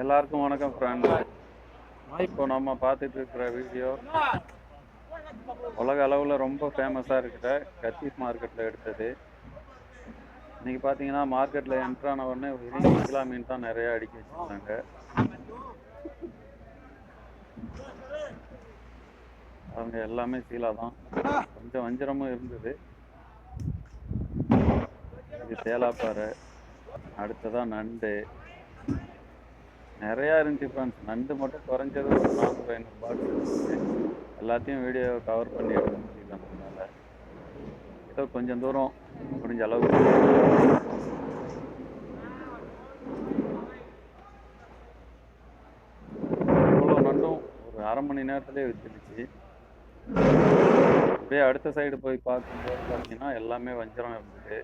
எல்லாருக்கும் வணக்கம் ஃப்ரெண்ட் இப்போ நம்ம பார்த்துட்டு இருக்கிற வீடியோ உலக அளவில் ரொம்ப ஃபேமஸாக இருக்கிற கத்தீஸ் மார்க்கெட்டில் எடுத்தது. இன்னைக்கு பார்த்தீங்கன்னா மார்க்கெட்டில் என்ட்ரான உடனே வெறும் மீன் தான் நிறையா அடிக்க வச்சுருந்தாங்க. அவங்க எல்லாமே சீலா தான். கொஞ்சம் வஞ்சிரமும் இருந்தது. இது சேலாப்பாறை. அடுத்ததான் நண்டு. நிறையா இருந்துச்சு ஃப்ரெண்ட்ஸ் நண்டு மட்டும் குறைஞ்சது ஒரு நானூறு ஐநூறு பாட்டில் இருந்துச்சு எல்லாத்தையும் வீடியோ கவர் பண்ணி எடுக்க முடியல நம்மளால ஏதோ கொஞ்சம் தூரம் முடிஞ்ச அளவுக்கு. இவ்வளோ நண்டும் ஒரு அரை மணி நேரத்துலேயே வச்சிருச்சு அப்படியே அடுத்த சைடு போய் பார்க்கும்போது பார்த்தீங்கன்னா எல்லாமே வஞ்சரம் இருந்தது.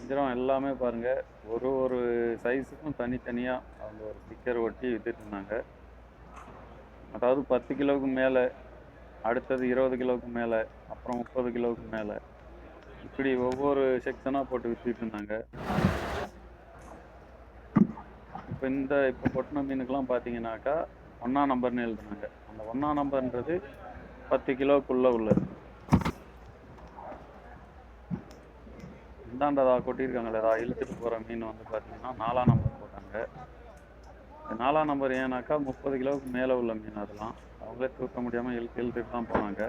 வஞ்சிரம் எல்லாமே பாருங்கள் ஒரு ஒரு சைஸுக்கும் தனித்தனியாக அவங்க ஒரு ஸ்டிக்கர் ஒட்டி விற்றுட்டுருந்தாங்க அதாவது பத்து கிலோவுக்கு மேலே அடுத்தது இருபது கிலோவுக்கு மேலே அப்புறம் முப்பது கிலோவுக்கு மேலே. இப்படி ஒவ்வொரு செக்ஷனாக போட்டு விற்றுட்டு இருந்தாங்க. இப்போ இந்த இப்போ பொட்டின மீனுக்கெலாம் பார்த்தீங்கன்னாக்கா ஒன்றா நம்பர்னு எழுதுனாங்க. அந்த ஒன்றா நம்பர்ன்றது பத்து கிலோக்குள்ளே உள்ளது. இந்தாண்டதா கொட்டியிருக்காங்களேதா இழுத்துட்டு போகிற மீன் வந்து பார்த்தீங்கன்னா நாலாம் நம்பர் போட்டாங்க. நாலாம் நம்பர் ஏன்னாக்கா முப்பது கிலோவுக்கு மேலே உள்ள மீன் அதெல்லாம். அவங்களே தூக்க முடியாமல் இழுத்து இழுத்துட்டு தான் போனாங்க.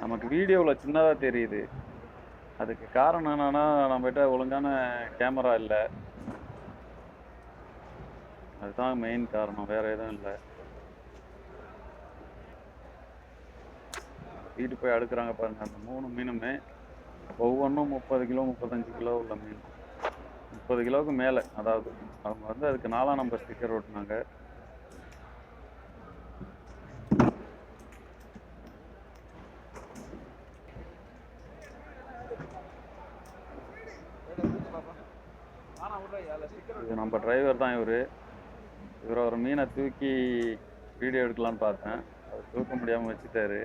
நமக்கு வீடியோவில் சின்னதாக தெரியுது. அதுக்கு காரணம் என்னன்னா நம்மகிட்ட ஒழுங்கான கேமரா இல்லை. அதுதான் மெயின் காரணம் வேற எதுவும் இல்லை. வீட்டு போய் அடுக்கிறாங்க பாருங்க அந்த மூணு மீனுமே ஒவ்வொன்றும் முப்பது கிலோ முப்பத்தஞ்சு கிலோ உள்ள மீன். முப்பது கிலோவுக்கு மேலே. அதாவது அவங்க வந்து அதுக்கு நாலாம் நம்பர் ஸ்டிக்கர் ஓட்டினாங்க. இது நம்ம டிரைவர் தான் இவர். இவர் ஒரு மீனை தூக்கி வீடியோ எடுக்கலான்னு பார்த்தேன். அது தூக்க முடியாமல் வச்சுட்டாரு.